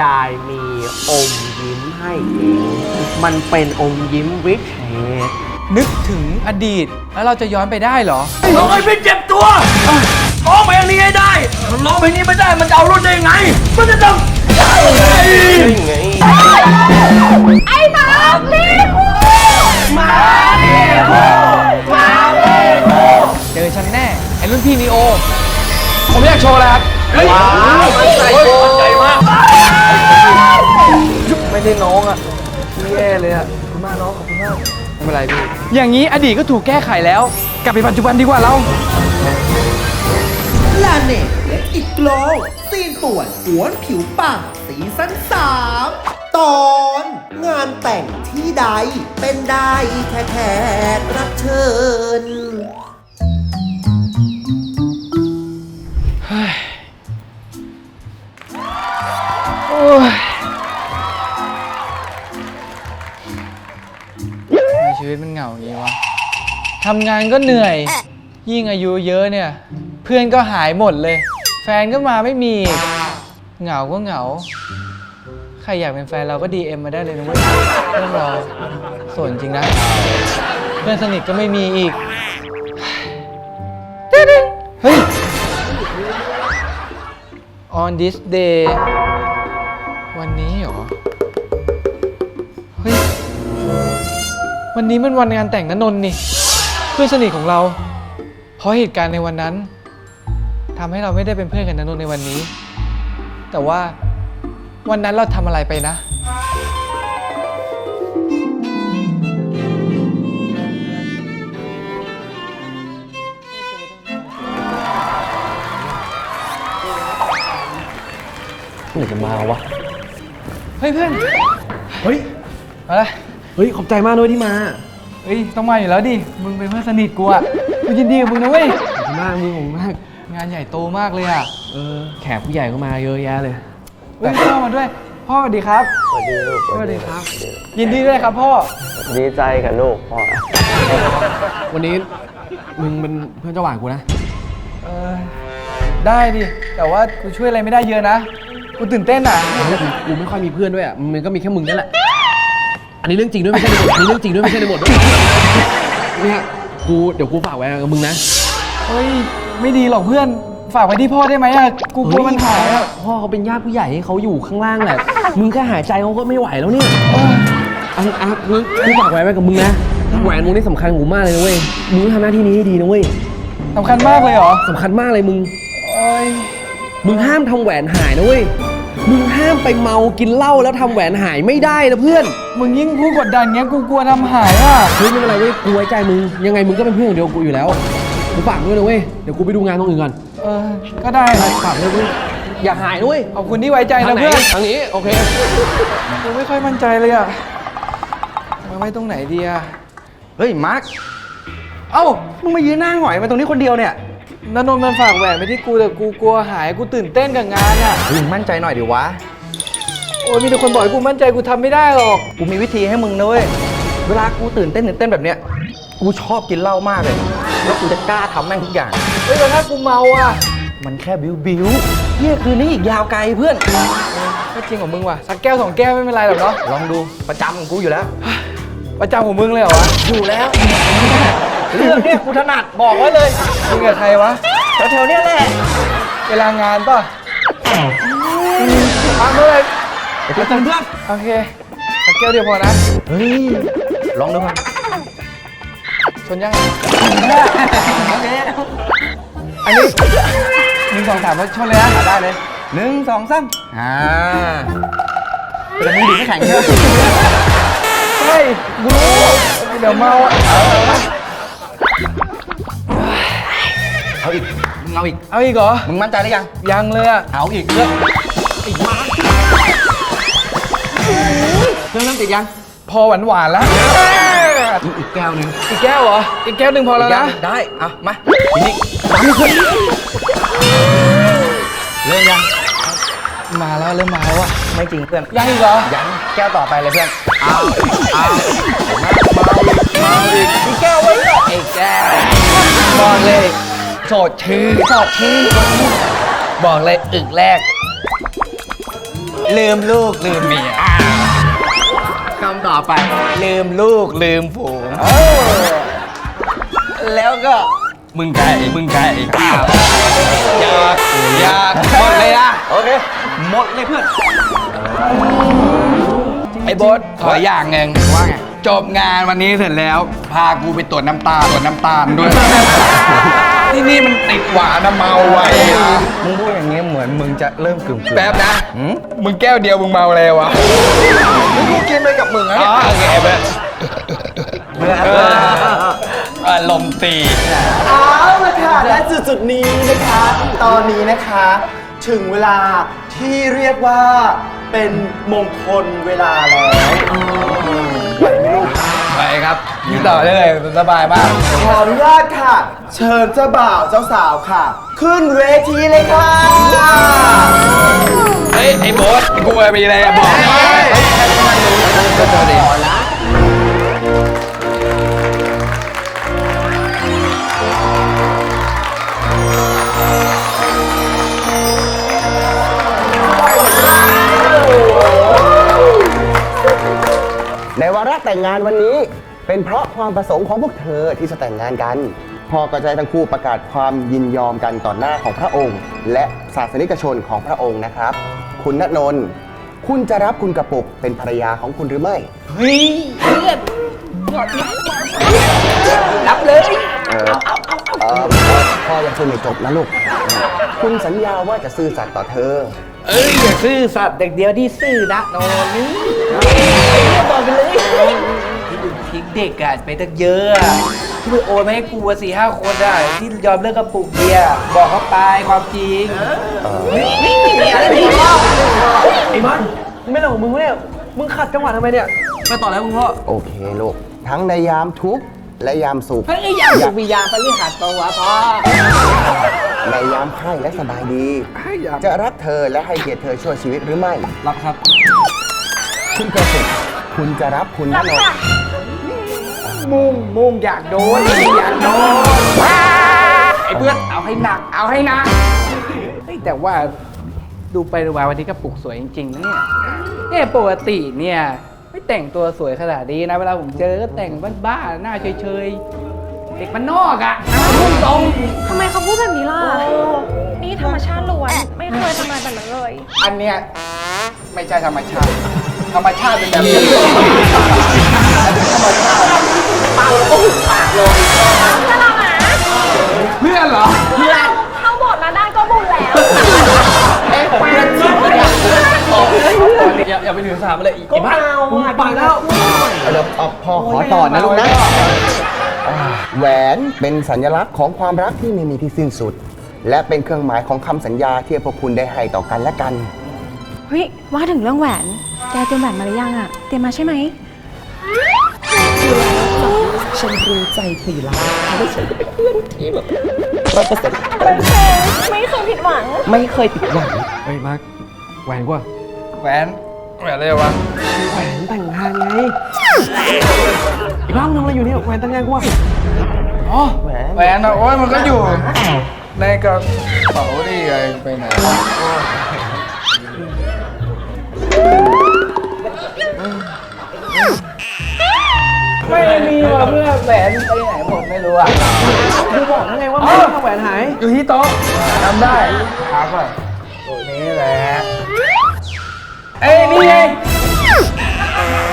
ยายมีอมยิ้มให้เองมันเป็นอมยิ้มวิเศษนึกถึงอดีตแล้วเราจะย้อนไปได้เหรอ ร้องไอ้ไม่เจ็บตัวร้องเพลงนี้ให้ได้มันร้องเพลงนี้ไม่ได้มันจะเอารถได้ยังไง มันจะต้องได้ยังไงไอ้หมาลีคูเจอฉันแน่ ไอ้รุ่นพี่นีโอ ผมอยากโชว์แล้วครับว้าวใจใจมาก ไม่ได้น้องอะแย่เลยอะคุณมากน้องขอบคุณมากไม่เป็นไรพี่ อย่างนี้อดีตก็ถูกแก้ไขแล้ว กลับไปปัจจุบันดีกว่าเรา ลาเน็ตและอิดโกลซีนป่วนหวนผิวปังสีสั้นสามตอน งานแต่งที่ใด เป็นได้แค่แขกรับเชิญ โอ้ย ชีวิตมันเหงาอย่างนี้วะทำงานก็เหนื่อย ยิ่งอายุเยอะเนี่ย เพื่อนก็หายหมดเลย แฟนก็มาไม่มีอีกเหงาก็เหงา ใครอยากเป็นแฟนเราก็ดีเอ็มมาได้เลยนะเว้ยเพื่อนเราส่วนจริงนะ เพื่อนสนิทก็ไม่มีอีก เฮ้ย on this day วันนี้มันวันงานแต่งนนนท์นี่ เพื่อนสนิทของเรา เพราะเหตุการณ์ในวันนั้นทำให้เราไม่ได้เป็นเพื่อนกันนนนท์ในวันนี้ แต่ว่าวันนั้นเราทำอะไรไปนะ เมื่อไหร่จะมาวะ เฮ้ยเพื่อน เฮ้ย อะไร เฮ้ยขอบใจมากด้วยที่มาเฮ้ยต้องมาอยู่แล้วดิ มึงเป็นเพื่อนสนิทกูอะกูยินดีกับมึงนะเว้ย ขอบคุณมากมึงผมมากงานใหญ่โตมากเลยอะเออแขกผู้ใหญ่ก็มาเยอะแยะเลย เฮ้ยพ่อมาด้วย พ่อสวัสดีครับ สวัสดีลูกสวัสดีครับ ยินดีด้วยครับพ่อ ดีใจกับลูกพ่อวันนี้มึงเป็นเพื่อนเจ้าหวานกูนะ เออได้ดิ แต่ว่ากูช่วยอะไรไม่ได้เยอะนะ กูตื่นเต้นอะกูไม่ค่อยมีเพื่อนด้วยอะมันก็มีแค่มึงนั่นแหละ อันนี้เรื่องจริงด้วยไม่ใช่ในบทอันนี้เรื่องจริงด้วยไม่ใช่ในบทด้วยเนี่ยกูเดี๋ยวกูฝากไว้กับมึงนะ เฮ้ย ไม่ดีหรอกเพื่อน ฝากไว้ที่พ่อได้ไหมอะกูกลัวมันหายอะพ่อเขาเป็นญาติผู้ใหญ่เขาอยู่ข้างล่างแหละ มึงแค่หายใจเขาก็ไม่ไหวแล้วเนี่ยอะอะงั้นกูฝากไว้ไว้กับมึงนะ แหวนมึงนี่สำคัญกับกูมากเลยนะเว้ย มึงต้องทำหน้าที่นี้ให้ดีนะเว้ยสำคัญมากเลยเหรอ สำคัญมากเลยมึง โอ้ย มึงห้ามทำแหวนหายนะเว้ย มึงห้ามไปเมากินเหล้าแล้วทำแหวนหายไม่ได้นะเพื่อนมึงยิ่งพูดกดดันเงี้ยกูกลัวทำหายอะ เฮ้ยไม่เป็นไรเว้ยกูไว้ใจมึงยังไงมึงก็เป็นเพื่อนของเดียวกับกูอยู่แล้วกูฝากด้วยนะเว้ยเดี๋ยวกูไปดูงานตรงอื่นก่อนเออ ก็ได้นะฝากด้วยเว้ยอย่าหายนะเว้ยขอบคุณที่ไว้ใจทานะงไหนเพื่อนทางนี้โอเค กูไม่ค่อยมั่นใจเลยอะมาไว้ตรงไหนดีอะ เฮ้ย มาร์ค เอ้า มึงมายืนหน้าหงอยมาตรงนี้คนเดียวเนี่ย นนนท์มันฝากแหวนไปที่กูแต่กูกลัวหายกูตื่นเต้นกับงานอะมึงมั่นใจหน่อยดิวะ โอ้ยมีแต่คนบอกให้กูมั่นใจกูทำไม่ได้หรอก กูมีวิธีให้มึงนะเว้ย เวลากูตื่นเต้นตื่นเต้นแบบเนี้ย กูชอบกินเหล้ามากเลย แล้วกูจะกล้าทำแม่งทุกอย่าง เฮ้ยแต่ถ้ากูเมาอะมันแค่บิวบิวเนี่ยคืนนี้อีกยาวไกลเพื่อน ก็จริงของมึงว่ะสักแก้วสองแก้วไม่เป็นไรหรอกเนาะ ลองดูประจำของกูอยู่แล้ว ประจำของมึงเลยเหรอวะอยู่แล้ว เรื่องเนี้ยกูถนัดบอกไว้เลยมึงกับใครวะ แถวๆเนี้ยแหละเวลางานป่ะอะเมื่อไหรเดี๋ยวเจอเพื่อนโอเคสักแก้วเดียวพอนะ เฮ้ยลองดูครับชนยังโอเคอันนี้หนึ่งสองสามแล้วชนเลยนะได้เลยหนึ่งสองสามอ่าแต่มึงดีไม่แข็งใช่ไหมเฮ้ยกูรู้เดี๋ยวเมาอะเอาอีก มึงเอาอีก เอาอีกเหรอ มึงมั่นใจหรือยัง ยังเลยอะเอาอีกเรื่องอีกมาเครื่องเริ่มติดยัง พอหวานหวานๆแล้ว อีกแก้วหนึ่งอีกแก้วเหรอ อีกแก้วหนึ่งพอแล้วนะ ได้ อะ มาทีนี้สามคนเริ่มยัง มาแล้วเริ่มมาแล้วอะ ไม่จริงเพื่อน ยังอีกเหรอ ยังแก้วต่อไปเลยเพื่อนเอาเอามาเมาอีกเมาอีกอีกแก้วไว้ก่อนอีกแก้วบอกเลยโสดชื่อโสดชื่อบอกเลยอึกแรก ลืมลูกลืมเมียคำต่อไป ลืมลูกลืมฝูงแล้วก็มึงไก่มึงไก่อยากอยากหมดเลยนะโอเคหมดเลยเพื่อน ไอ้โบอสขออย่างหนึ่งว่าไง จบงานวันนี้เสร็จแล้ว พากูไปตรวจน้ำตาลตรวจน้ำตาลด้วย ที่นี่มันติดหวานนะเมาไว้อะมึงพูดอย่างนี้เหมือนมึงจะเริ่มกึ่มๆ แป๊บนะ มึงแก้วเดียวมึงเมาเลยวะกูกินไปกับมึงอ๋อะอโอเคเพื่อนอารมณ์ตี เอาละค่ะและจุดจุดๆนี้นะคะ ตอนนี้นะคะ ถึงเวลาที่เรียกว่า เป็นมงคลเวลาแล้วไปครับพี่ต่อได้เลยสบายมาก ขออนุญาตค่ะ เชิญเจ้าบ่าวเจ้าสาวค่ะ ขึ้นเวทีเลยค่ะ เฮ้ย ไอ้โบ๊ทไอ้กูมีอะไรอะบอกมาเฮ้ยให้มันรู้ก็เจอดิ แต่งงานวันนี้ เป็นเพราะความประสงค์ของพวกเธอที่จะแต่งงานกัน พ่อก็จะให้ทั้งคู่ประกาศความยินยอมกันต่อหน้าของพระองค์ และศาสนิกชนของพระองค์นะครับ คุณณนนท์คุณจะรับคุณกระปุกเป็นภรรยาของคุณหรือไม่ เฮ้ยเพื่อนรับเลยเออ เออพ่อยังพูดไม่จบนะลูก คุณสัญญาว่าจะซื่อสัตย์ต่อเธอ เอ้ยอย่าซื่อสัตย์เด็กเดียวที่ซื่อนะโนนี่บ อกไปเลยที่มึงทิ้งเด็กอะไปตั้งเยอะอะที่มึงโอนมาให้กูสี่ห้าคนอะที่ยอมเลิกกระปุกเบียร์บอกเขาไปความจริงไม่มีอะไรผิดหรอกไอ้มันมึงไม่เรื่องของมึงวะเนี่ยมึงขัดจังหวะทำไมเนี่ยไปต่อแล้วคุณพ่อโอเคลูกทั้งในยามทุกข์และยามสุข พยายามสุวิยาปริหัดตัววะพ่อในยามไข้และสบายดี จะรักเธอและให้เกียรติเธอช่วยชีวิตหรือไม่ รับครับ คุณกระสุน คุณจะรับคุณณนนท์มุ่งมุ่งอยากโดนอยากโดนไอ้เพื่อนเอาให้หนัก เอาให้หนักเฮ้ยแต่ว่าดูไปดูมาวันนี้ก็ปลุกสวยจริงๆนะเนี่ยเนี่ยปกติเนี่ยไม่แต่งตัวสวยขนาดนี้นะเวลาผมเจอก็แต่งบ้าๆหน้าเฉยๆเด็กมันนอกอะนะพุ่งตรงทำไมเขาพูดแบบนี้ล่ะ นี่ธรรมชาติล้วน ไม่เคยทำอะไรแบบนั้นเลย อันเนี้ยไม่ใช่ธรรมชาติ ธรรมชาติเป็นแบบนี้เลยเพื่อนเหรอเข้าโบสถ์แล้วได้ก็บุญแล้วเอย่าอย่าไปถือสามเลยไอ้บ้ามึงไปแล้วเดี๋ยวเอาพ่อขอต่อนะลูกนะแหวนเป็นสัญลักษณ์ของความรักที่ไม่มีที่สิ้นสุด และเป็นเครื่องหมายของคำสัญญาที่พวกคุณได้ให้ต่อกันและกัน เฮ้ยว่าถึงเรื่องแหวน แกเตรียมแหวนมาหรือยังอะเตรียมมาใช่ไหม ฉันรู้ใจทีละไม่ใช่เป็นเพื่อนที่แบบร้อยเปอร์เซ็นต์ไม่เคยผิดหวัง ไม่เคยผิดหวังเฮ้ยมาร์คแหวนกว่าแหวนแหวนอะไรวะแหวนแต่งงานไงไอ้บ้ามึงทำอะไรอยู่เนี่ยแหวนแต่งงานกูอะอ๋อแหวนอะโอ้ยมันก็อยู่ ในกระเป๋าดิไงไปไหน มีว่ะเพื่อนแหวนไปไหนหมดไม่รู้อะกูบอกแล้วไงว่ามึงเอาแหวนหาย อยู่ที่โต๊ะทำได้หาก่อนตัวนี้แหละเอ้ยนี่ไง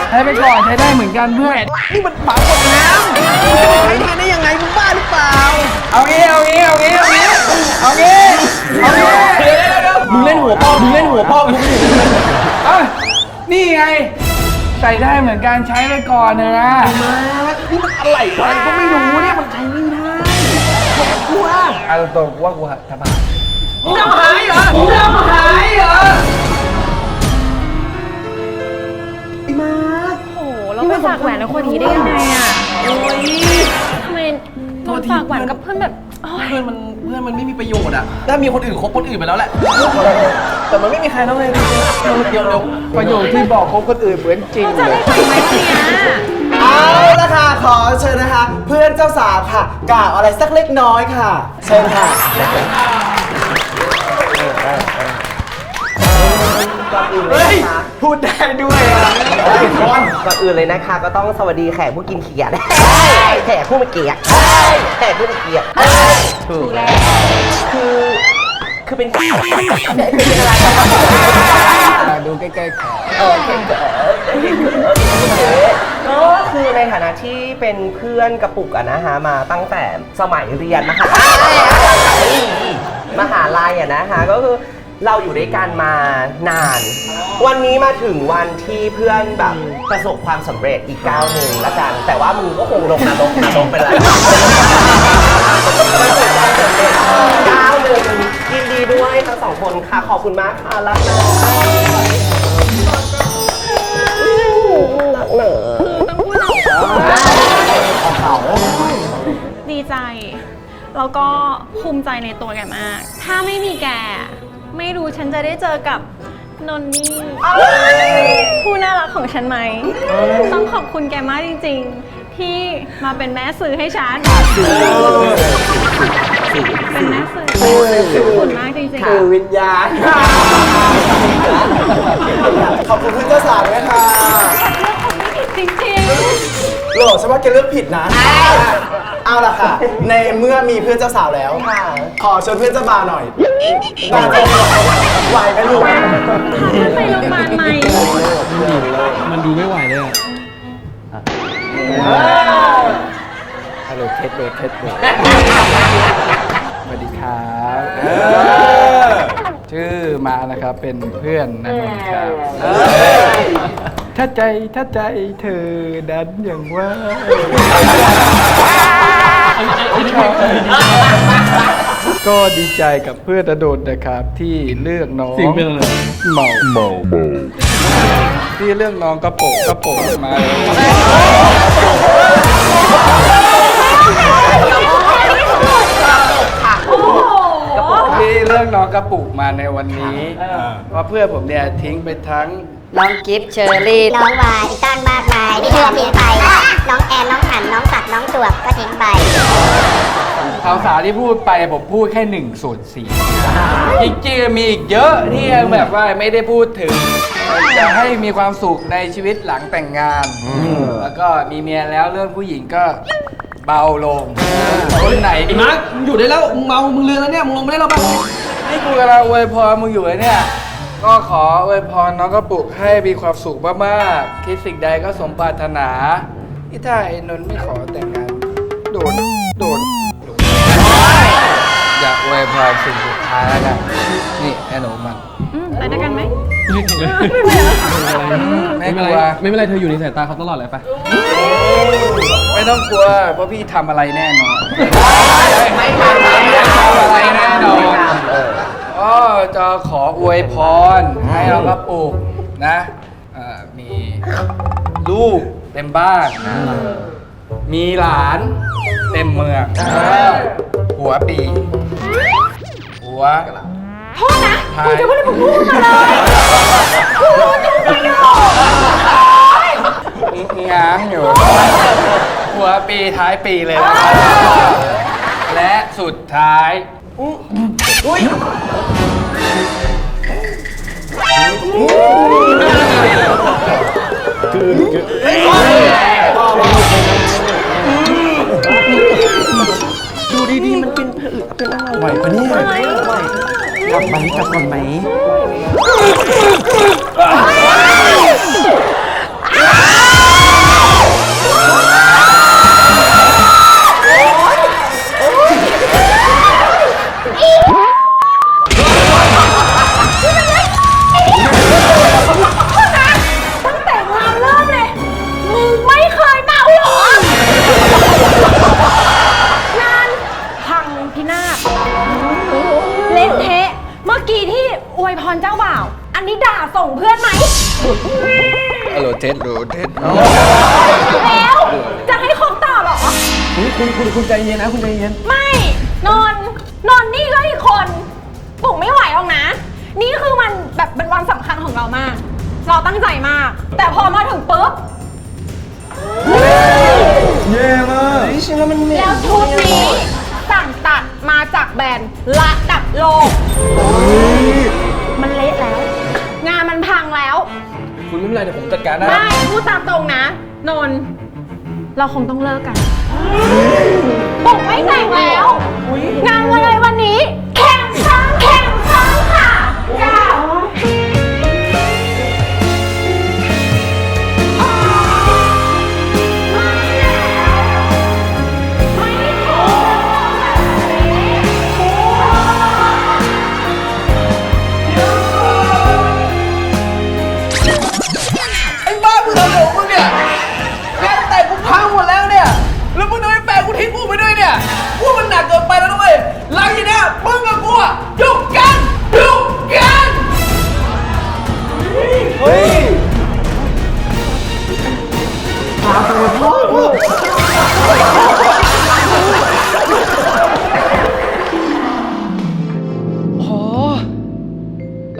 ใช้ไปก่อนใช้ได้เหมือนกันเพื่อนนี่มันฝาขวดน้ำใช้แทนได้ยังไงมึงบ้าหรือเปล่า เอางี้เอางี้เอางี้เอางี้เอางี้เอางี้มึงเล่นหัวป้อมึงเล่นหัวป้อมึงไม่ถึงเอ้ยนี่ไงใส่ได้เหมือนกันใช้ไปก่อนเถอะนะ นี่มันอะไรวะก็ไม่รู้เนี่ยมันใช้ไม่ได้กลัวเอาตรงๆว่ากูทำไมมึงทำหายเหรอมึงทำหายเหรอไอ้มาโอ้โหเราไปฝากแหวนกับคนนี้ได้ยังไงอะโอ้ยทำไมโดนฝากแหวนกับเพื่อนแบบโอ๊ยเพื่อนมันเพื่อนมันไม่มีประโยชน์อะถ้ามีคนอื่นคบคนอื่นไปแล้วแหละ แต่มันไม่มีใครแล้วเลยเดี๋ยวเดี๋ยวดูประโยคที่บอกคบคนอื่นเหมือนจริงจะเลได้ย ไปไหมเนี่ย ละค่ะขอเชิญนะคะ เพื่อนเจ้าสาวค่ะ กล่าวอะไรสักเล็กน้อยค่ะ เชิญค่ะกก่อนอื่นเลยนะคะพูดได้ด้วยอะก่อนอื่นเลยนะคะ ก็ต้องสวัสดีแขกผู้กินเขียดแขกผู้ไม่เกียดแขกผู้ไม่เกียดถูกแล้วคือคือเป็นดูใกล้ๆแขกเออ ก็คือในฐานะที่เป็นเพื่อนกระปุกอะนะฮะมาตั้งแต่สมัยเรียนมหามหาลัยอะนะฮะก็คือเราอยู่ด้วยกันมานาน วันนี้มาถึงวันที่เพื่อนแบบประสบความสำเร็จอีกก้าวหนึ่งละกัน แต่ว่ามึงก็คงลงนรกนรกไปแล้วประสบความสำเร็จก้าวหนึ่งยินดีด้วยทั้งสองคนค่ะขอบคุณมากค่ะรักนะรักเหนอ ใจ แล้วก็ภูมิใจในตัวแกมาก ถ้าไม่มีแก ไม่รู้ฉันจะได้เจอกับนนนี่ผู้น่ารักของฉันไหม ต้องขอบคุณแกมากจริง ๆ ที่มาเป็นแม่สื่อให้ฉัน เป็นแม่สื่อขอบคุณมากจริงๆ คือวิญญาณ ขอบคุณเพื่อนเจ้าสาวด้วยค่ะจริงโหลฉันว่าแกเลือกผิดนะ เอาล่ะค่ะ ในเมื่อมีเพื่อนเจ้าสาวแล้วค่ะขอเชิญเพื่อนเจ้าบ่าวหน่อยน่าจะไหวไหมลูกๆไปโรงพยาบาลไหมมันดูไม่ไหวเลยอะฮัลโหลเทสโหลเทสโหลสวัสดีครับชื่อมานะครับเป็นเพื่อนนันนท์ครับถ้าใจถ้าใจเธอดันอย่างว่า ก็ดีใจกับเพื่อนอโดดนะครับ ที่เลือกน้องเสียงเป็นอะไรเมาเมาที่เลือกน้องกระโปงกระโปงมาที่เลือกน้องกระปุกมาในวันนี้เพราะเพื่อนผมเนี่ยทิ้งไปทั้ง น้องกิฟต์เชอรี่ น้องวายอีกตั้งมากมายที่เพื่อนทิ้งไป น้องแอนน้องหันน้องสักน้องจวบก็ทิ้งไป สาวสาวๆที่พูดไปผมพูดแค่หนึ่งส่วนสี่จริงๆมีอีกเยอะที่ยังแบบว่าไม่ได้พูดถึงจะให้มีความสุขในชีวิตหลังแต่งงาน แล้วก็มีเมียแล้วเรื่องผู้หญิงก็เบาลง คนไหนไอ้มาร์คมึงอยู่ได้แล้วมึงเมา มึงเลือนแล้วเนี่ย มึงลงไม่ได้แล้วป่ะนี่กูกำลังอวยพรมึงอยู่เลยเนี่ย ก็ขออวยพรน้องกระปุกให้มีความสุขมากๆคิดสิ่งใดก็สมปรารถนาที่ถ้าไอ้นนท์ไม่ขอแต่งงานโดดโดดอยากอวยพรสิ่งสุดท้ายแล้วกันนี่ไอ้หนูมันอืมไปด้วยกันไหมไม่เป็นไรไม่ไม่กเป็นลัไรวไม่เป็นไรเธออยู่ในสายตาเขาตลอดเลยไปไม่ต้องกลัวเพราะพี่ทำอะไรแน่นอนไม่ทำไม่ทำอะไรแน่นอน ก็จะขออวยพรให้เรากระปุกนะเอ่อมีลูกเต็มบ้านมีหลานเต็มเมืองหัวปีหัว โทษนะท้ายกูจะไม่ได้มาพูดมาเลยกูรู้ทุกประโยง้างอยู่ หัวปีท้ายปีเลยนะและสุดท้าย ดูดีๆมันเป็นผลึกเป็นอะไรไหวปะเนี่ยกลับไหมกลับก่อนไหม คุณคุณคุณใจเย็นนะคุณใจเย็น ไม่นอนนอนนี่ก็อีกคนปลุกไม่ไหวหรอกนะ นี่คือมันแบบเป็นวันสำคัญของเรามาก เราตั้งใจมาก แต่พอมาถึงปุ๊บ เย่มากแล้วชุดนี้สั่งตัดมาจากแบรนด์ระดับโลก มันเละแล้ว งานมันพังไม่เป็นไรเดี๋ยวผมจัดการได้ ไม่พูดตามตรงนะ นนท์เราคงต้องเลิกกัน ปุกไม่แต่งแล้ว งานวันเลยวันนี้ แข่งซ้ำแข่ง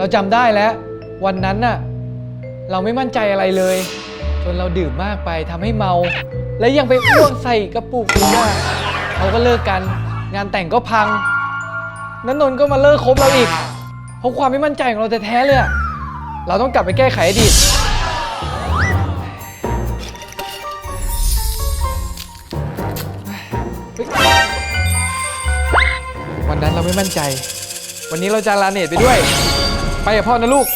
เราจำได้แล้ว วันนั้นน่ะเราไม่มั่นใจอะไรเลย จนเราดื่มมากไปทำให้เมา และยังไปอ้วกใส่กระปุกอีกอะเขาก็เลิกกัน งานแต่งก็พังนันนนก็มาเลิกคบเราอีกเพราะความไม่มั่นใจของเราแท้ๆเลยอะเราต้องกลับไปแก้ไขอดีตวันนั้นเราไม่มั่นใจ วันนี้เราจะลาเนตไปด้วย ไปกับพ่อนะลูก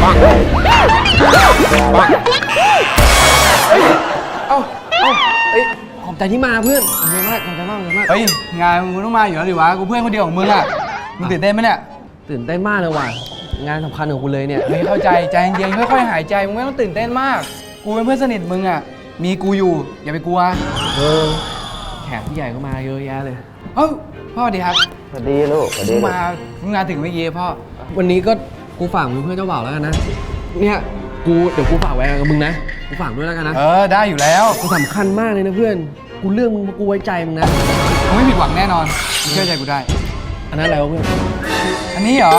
เอ้าเอ้าเอ้ยขอบใจที่มาเพื่อนขอบใจมากขอบใจมากขอบใจมาก เฮ้ย งานมึงต้องมาอยู่แล้วดิวะ กูเพื่อนคนเดียวของมึงอะมึงตื่นเต้นไหมเนี่ย ตื่นเต้นมากเลยว่ะ งานสำคัญของคุณเลยเนี่ยเฮ้ยเข้าใจ ใจเย็นๆ ค่อยๆ หายใจ มึงไม่ต้องตื่นเต้นมาก กูเป็นเพื่อนสนิทมึงอะ มีกูอยู่ อย่าไปกลัว เออแขกผู้ใหญ่ก็มาเยอะแยะเลย เอ้าพ่อดีครับสวัสดีลูกสวัสดีเพิ่งลูกมาเพิ่งมาถึงเมื่อกี้พ่อ วันนี้ก็กูฝากมึงเพื่อนเจ้าบ่าวแล้วกันนะ เนี่ยกูเดี๋ยวกูฝากไว้กับมึงนะ กูฝากด้วยแล้วกันนะ เออได้อยู่แล้วกูสำคัญมากเลยนะเพื่อน กูเลือกมึงเพราะกูไว้ใจมึงนะมึงไม่ผิดหวังแน่นอนมึงเชื่อใจกูได้ อันนั้นอะไรวะเพื่อน อันนี้เหรอ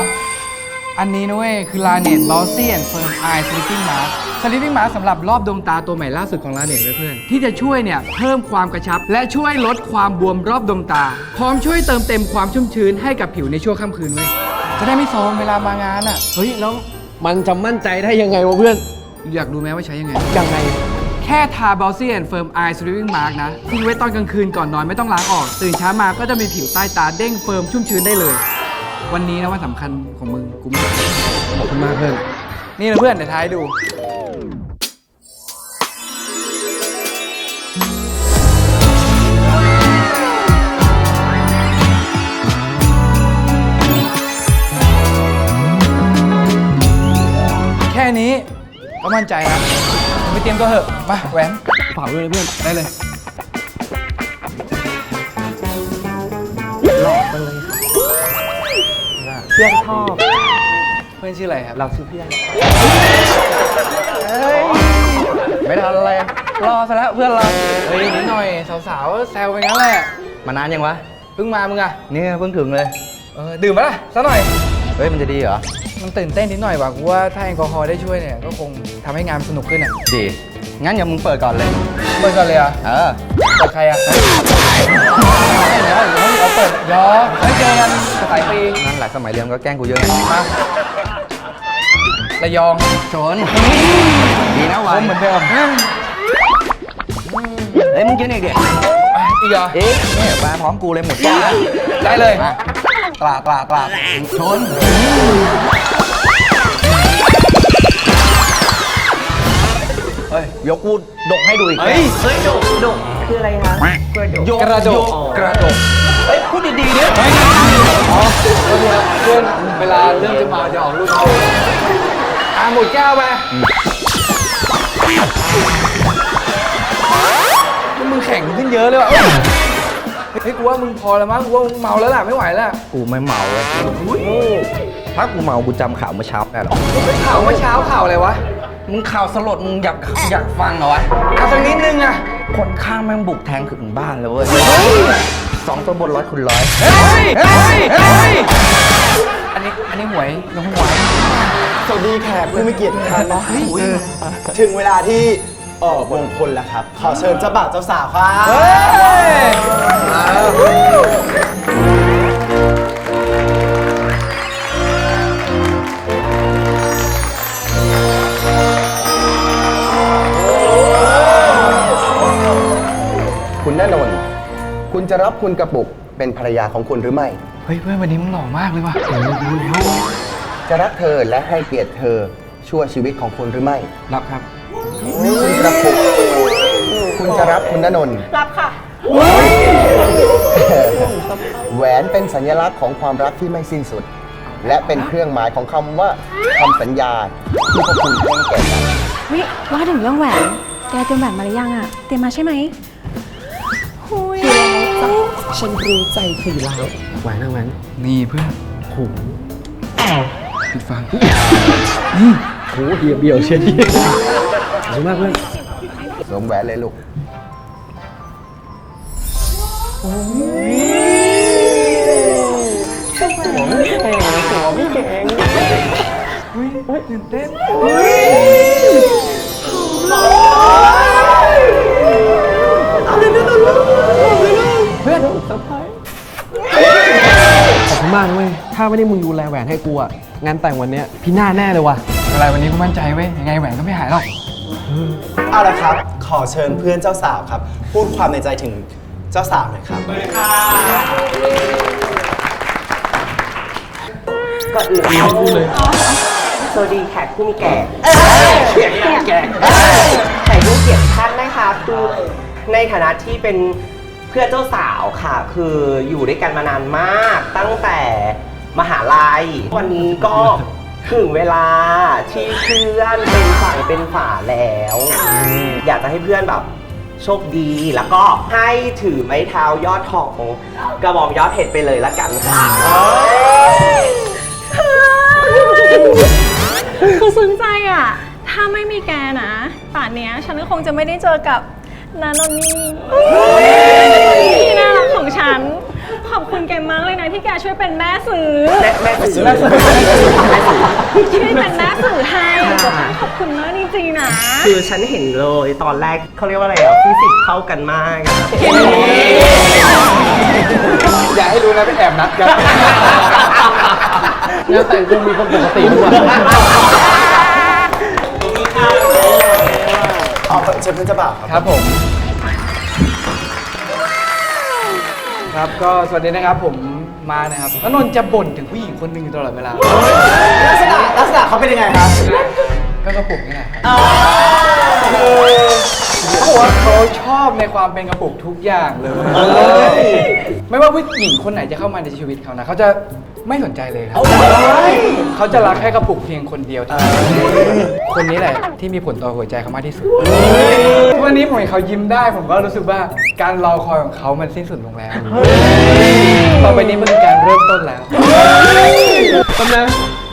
อันนี้นะเว้ยคือ l a n e t Lossy and Firm Eye Sleeping Mask Sleeping Mask สำหรับรอบดวงตาตัวใหม่ล่าสุดของ l a n e t เว้ยเพื่อนที่จะช่วยเนี่ยเพิ่มความกระชับ และช่วยลดความบวมรอบดวงตา พร้อมช่วยเติมเต็มความชุ่มชื้นให้กับผิวในช่วงค่ำคืนเว้ยจะได้ไม่โซมเวลามางานอะ เฮ้ยแล้วมันจะมั่นใจได้ยังไงวะเพื่อน อยากดูไหมว่าใช้ยังไง ยังไง แค่ทา b o s s y and Firm Eye Sleeping Mask นะทิ้งไว้ตอนกลางคืนก่อนนอนไม่ต้องล้างออก ตื่นเช้ามาก็จะมีผิวใต้ตาเด้งเฟิร์มชุ่มชื้นได้เลย วันนี้นะวันสำคัญของมึงกูไม่ขอบคุณมากเพื่อน นี่นะเพื่อนเดี๋ยวท้ายดู นี้ก็มั่นใจแล้วไปเตรียมตัวเถอะมาแหวนฝากด้วยนะเพื่อนได้เลยเพื่อนชอบเพื่อนชื่ออะไรครับเราชื่อเพื่อนไม่ทันอะไรอะรอซะแล้วเพื่อนเราเฮ้ยนิดหน่อยสาวๆแซวไปงั้นแหละมานานยังวะเพิ่งมามึงอะเนี่ยเพิ่งถึงเลยเออดื่มปะล่ะสักหน่อยเฮ้ยมันจะดีเหรอ มันตื่นเต้นนิดหน่อยว่ะกูว่าถ้าแอลกอฮอล์ได้ช่วยเนี่ยก็คงทำให้งานสนุกขึ้นอะดี งั้นอย่ามึงเปิดก่อนเลย เปิดก่อนเลยเหรอะเออเปิดใครอะไม่แล้วเราเปิดยอไม่เจอกันสายปีนั่นแหละสมัยเรียนก็แกล้งกูเยอะไงมาระยองชนดีนะผวะมเหมือนเดิมเฮ้ยมึงกินอีกเด็กอีกเหรอเอ๊ะเนี่ยมาพร้อมกูเลยหมดแก้วแล้วได้เลย มาตลาดตลาดตลาดชน เฮ้ยยกกูดกให้ดูอีกเฮ้ยเฮ้ยดกดกคืออะไรคะกระดกกระโดดกระโดดเฮ้ยพูดดีๆเนี่ยเฮ้ยอ๋อเพื่อนเวลาเริ่มจะเมาจะออกลูกอะหมดแก้วไปแล้วมึงแข่งขึ้นเยอะเลยว่ะเอ้ยเฮ้ยกูว่ามึงพอแล้วมั้งกูว่ามึงเมาแล้วล่ะไม่ไหวแล้วกูไม่เมาเลยถ้ากูเมากูจำข่าวเมื่อเช้าได้หรอข่าวเมื่อเช้าข่าวอะไรวะ มึงข่าวสลดมึงอยากอยากฟังเหรอวะเอาสักนิดนึงอะคนข้างแม่งบุกแทงถึงบ้านเลยเว้ยสองตัวบนร้อยคุณร้อยเฮ้ยเฮ้ยเฮ้ยอันนี้อันนี้หวยน้องหวยสวัสดีแขกผู้มีเกียรติทุกท่านนะถึงเวลาที่เออมงคลแล้วครับ ขอเชิญเจ้าบ่าวเจ้าสาวครับ คุณกระปุกเป็นภรรยาของคุณหรือไม่ เฮ้ยเพื่อนวันนี้มึงหล่อมากเลยว่ะจะรักเธอและให้เกียรติเธอชั่วชีวิตของคุณหรือไม่ รับครับ คุณกระปุก คุณจะรับคุณณนนท์รับค่ะ แหวนเป็นสัญลักษณ์ของความรักที่ไม่สิ้นสุด และเป็นเครื่องหมายของคำว่าคำสัญญาที่พวกคุณให้แก่กัน วิว่าถึงเรื่องแหวน แกเตรียมแหวนมาหรือยังอะเตรียมมาใช่ไหมหุย ฉันรู้ใจเธออยู่แล้วแหวนนะแหวนนี่เพื่อนโอ้โหปิดฟังโหเบียวเบียวเชียวขอบคุณมากเพื่อนสวมแหวนเลยลูก ขอบคุณมากนะเว้ย ถ้าไม่ได้มึงดูแลแหวนให้กูอะงานแต่งวันเนี้ยพี่หน้าแน่เลยว่ะ อะไรวันนี้กูมั่นใจเว้ย ยังไงแหวนก็ไม่หายหรอก เอาละครับ ขอเชิญเพื่อนเจ้าสาวครับ พูดความในใจถึงเจ้าสาวหน่อยครับ ก่อนอื่นต้องสวัสดีแขกผู้มีแก่แขกแขกแขกผู้เกียรติท่านนะคะคือในฐานะที่เป็น เพื่อนเจ้าสาวค่ะ คืออยู่ด้วยกันมานานมาก ตั้งแต่มหาลัย วันนี้ก็ถึงเวลาที่เพื่อนเป็นฝั่งเป็นฝาแล้ว อยากจะให้เพื่อนแบบโชคดีแล้วก็ให้ถือไม้เท้ายอดทองกระบองยอดเห็ดไปเลยละกันค่ะคือซึ้งใจอะถ้าไม่มีแกนะ ป่านเนี้ย ฉันก็คงจะไม่ได้เจอกับ นานนนี่ที่น่ารักของฉัน ขอบคุณแกมากเลยนะที่แกช่วยเป็นแม่สื่อแม่แม่สื่อช่วยเป็นแม่สื่อให้ขอบคุณมากจริงๆนะคือฉันเห็นเลยตอนแรกเขาเรียกว่าอะไรอะฟิสิกส์เข้ากันมากอย่าให้รู้นะเป็นแอบนัดกันงานแต่งกูมีคนปกติด้วย เอาเชิญเพื่อนเจ้าบ่าวครับครับผม ครับก็สวัสดีนะครับผมมานะครับแล้วนนท์จะบ่นถึงผู้หญิงคนหนึ่งอยู่ตลอดเวลา ลักษณะลักษณะเขาเป็นยังไงครับก็กระปุกนี่แหละครับเขาบอกว่าเขาชอบในความเป็นกระปุกทุกอย่างเลย ไม่ว่าผู้หญิงคนไหนจะเข้ามาในชีวิตเขานะเขาจะ ไม่สนใจเลยครับ เขาจะรักแค่กระปุกเพียงคนเดียวเท่านั้นคนนี้แหละที่มีผลต่อหัวใจเขามากที่สุดวันนี้ผมเห็นเขายิ้มได้ ผมก็รู้สึกว่าการรอคอยของเขามันสิ้นสุดลงแล้ว ต่อไปนี้มันคือการเริ่มต้นแล้วตำนะ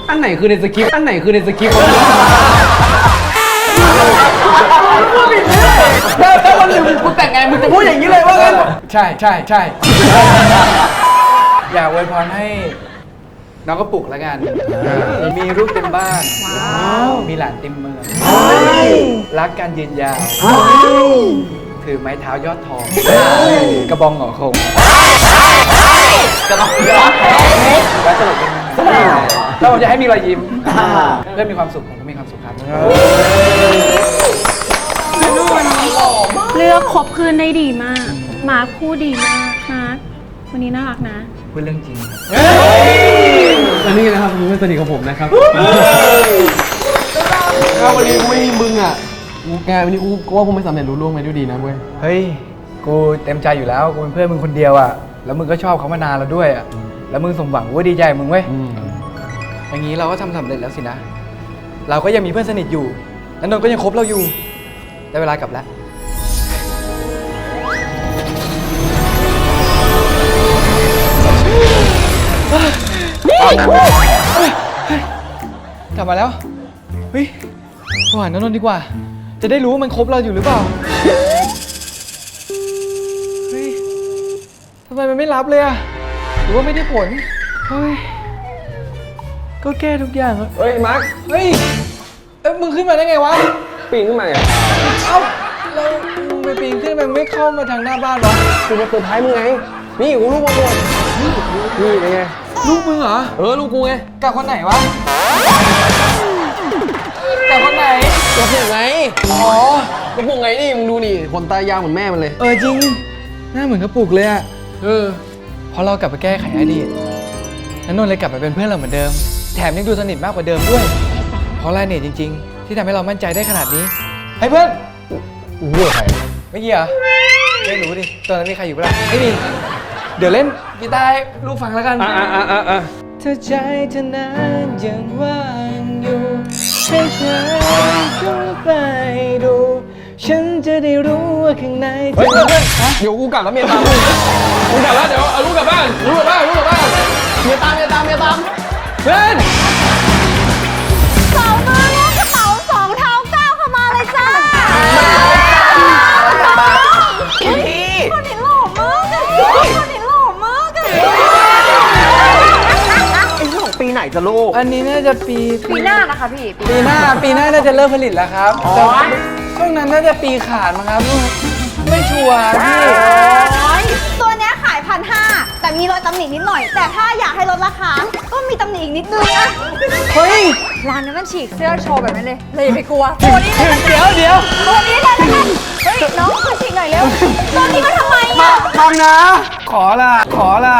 อันไหนคือในสคริปต์อันไหนคือในสคริปต์วะถ้าถ้าวันหนึ่งกูแต่งงานมึงจะพูดอย่างนี้เลยว่างั้น ใช่ใช่ใช่ อยากอวยพรให้ น้องกระปุกแล้วกัน มีลูกเต็มบ้าน มีหลานเต็มเมืองรักกันยืนยาว ถือไม้เท้ายอดทอง กระบองหงอคงกระบอกยอดแแล้วตลกเป็นไงแล้วผมจะให้มีรอยยิ้มเพื่อมีความสุขผมก็มีความสุขครับเลือกคบเพื่อนได้ดีมาก มาร์คพูดดีมากมาร์ควันนี้น่ารักนะ พูดเรื่องจริง อันนี้นะครับมึงเป็นสนิทของผมนะครับถ้าวันนี้กูไม่มีมึงอะกูงานวันนี้กูกูว่ากูไม่สำเร็จรุ่ล่วงไปด้วยดีนะเว้ยเฮ้ย กูเต็มใจอยู่แล้ว กูเป็นเพื่อนมึงคนเดียวอะแล้วมึงก็ชอบเขามานานแล้วด้วยอะแล้วมึงสมหวังกูก็ดีใจกับมึงเว้ยอย่างนี้เราก็ทำสำเร็จแล้วสินะ เราก็ยังมีเพื่อนสนิทอยู่ แล้วนนท์ก็ยังคบเราอยู่ ได้เวลากลับแล้ว กลับมาแล้วเฮ้ยโทรหานนท์ดีกว่า จะได้รู้ว่ามันคบเราอยู่หรือเปล่าเฮ้ยทำไมมันไม่รับเลยอะหรือว่าไม่ได้ผลเฮ้ยก็แก้ทุกอย่างอะเฮ้ยมาร์คเฮ้ยเอ้ยมึงขึ้นมาได้ไงวะปีนขึ้นมาเนี่ยเอ้าแล้วมึงไปปีนขึ้นไปมึงไม่เข้ามาทางหน้าบ้านวะกูมาเซอร์ไพรส์มึงไง นี่กูลูกมาบวช นี่นี่เป็นไงลูกมึงเหรอ เออลูกกูไงกับคนไหนวะกับคนไหนกระปุกไงอ๋อกระปุกไงนี่มึงดูนี่ขนตายาวเหมือนแม่มันเลย เออจริง หน้าเหมือนกระปุกเลยอะเออเพราะเรากลับไปแก้ไขอดีตนันนนท์เลยกลับมาเป็นเพื่อนเราเหมือนเดิม แถมยังดูสนิทมากกว่าเดิมด้วย เพราะอะไรเนี่ยจริง ๆ ที่ทำให้เรามั่นใจได้ขนาดนี้เฮ้ยเพื่อนกูพูดกับใครไม่เกี่ยวไม่รู้ดิตอนนั้นมีใครอยู่ปะล่ะไม่มี เดี๋ยวเล่นกีตาร์ให้ลูกฟังแล้วกัน อะอะอะอะอะเธอใจเธอนั้นยังว่างอยู่ให้ฉันเข้าไปดู ฉันจะได้รู้ว่าข้างในเธเฮ้ยอเพื่อนเดี๋ยวกูกลับแล้วเมียตามกูกลับแล้วเดี๋ยวเอาลูกกลับบ้านลูกกลับบ้านลูกกลับบ้านเมียตามเมียตามเมียตามเพื่อน ไหนจะลูกอันนี้น่าจะปีปีหน้านะคะพี่ปีหน้าปีหน้าน่าจะเริ่มผลิตแล้วครับแต่ช่วงนั้นน่าจะปีขาดมั้งครับ ไม่ชัวร์พี่ตัวเนี้ยขายพันห้าแต่มีรอยตำหนินิดหน่อย แต่ถ้าอยากให้ลดราคา ก็มีตำหนิอีกนิดนึงนะเฮ้ยร้านนี้มันฉีกเสื้อโชว์แบบนั้นเลยเลยอย่าไปกลัวตัวนี้เลยละกันเดี๋ยวเดี๋ยวตัวนี้เลยละกันเฮ้ยน้องช่วยฉีกหน่อยเร็วตัวนี้มาทำไมอะฟังนะ ขอละขอละ